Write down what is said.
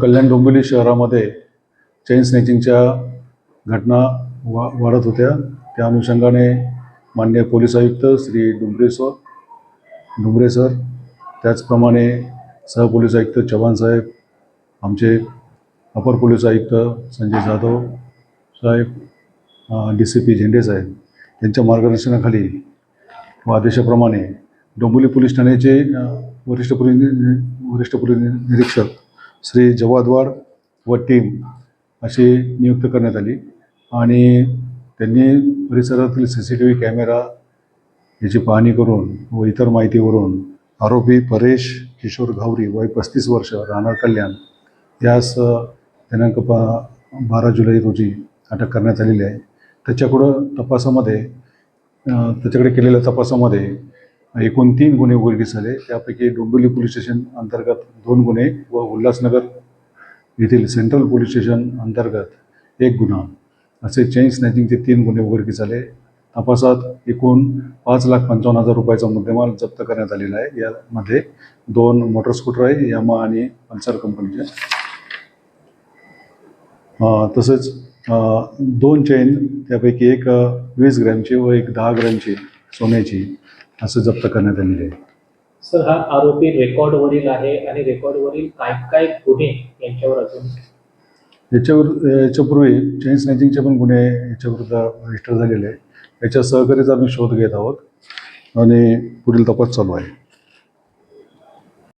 कल्याण डोंबिवली शहरामध्ये चेन स्नेचिंगच्या घटना वा वाढत होत्या. त्या अनुषंगाने माननीय पोलीस आयुक्त श्री डुंबरे सर डुंबरे सर त्याचप्रमाणे सहपोलीस आयुक्त चव्हाण साहेब आमचे अपर पोलीस आयुक्त संजय जाधव साहेब डी सी पी झेंडे साहेब यांच्या मार्गदर्शनाखाली व आदेशाप्रमाणे डोंबिवली पोलीस ठाण्याचे वरिष्ठ पोलीस नि- वरिष्ठ पोलीस निरीक्षक श्री जवादवाड व टीम अशी नियुक्त करण्यात आली. आणि त्यांनी परिसरातील C C T V camera याची पाहणी करून व इतर माहितीवरून आरोपी परेश किशोर घावरी वय पस्तीस वर्ष राहणार कल्याण यास दिनांक पा बारा जुलै रोजी अटक करण्यात आलेली आहे. त्याच्याकडं तपासामध्ये त्याच्याकडे केलेल्या तपासामध्ये एकूण तीन गुन्हे उघडकीस आले. त्यापैकी डोंबिवली पोलीस स्टेशन अंतर्गत दोन गुन्हे व उल्हासनगर येथील सेंट्रल पोलीस स्टेशन अंतर्गत एक गुन्हा. असे चेन स्नॅचिंगचे तीन गुन्हे उघडकीस आले. तपासात एकूण पाच लाख पंचावन्न हजार रुपयाचा मुद्देमाल जप्त करण्यात आलेला आहे. यामध्ये दोन मोटर स्कूटर आहे यामा आणि पल्सर कंपनीचे. तसेच दोन चेन त्यापैकी एक वीस ग्रॅमची व एक दहा ग्रॅमची सोन्याची असं जप्त करण्यात आलेले आहे. सर हा आरोपी रेकॉर्डवरील आहे आणि रेकॉर्डवरील काय काय गुन्हे यांच्यावर अजून? याच्यावर याच्यापूर्वी चेन स्नॅचिंगचे पण गुन्हे याच्याविरुद्ध रजिस्टर झालेले आहे याच्या सहकार्याचा आम्ही शोध घेत आहोत आणि पुढील तपास चालू आहे.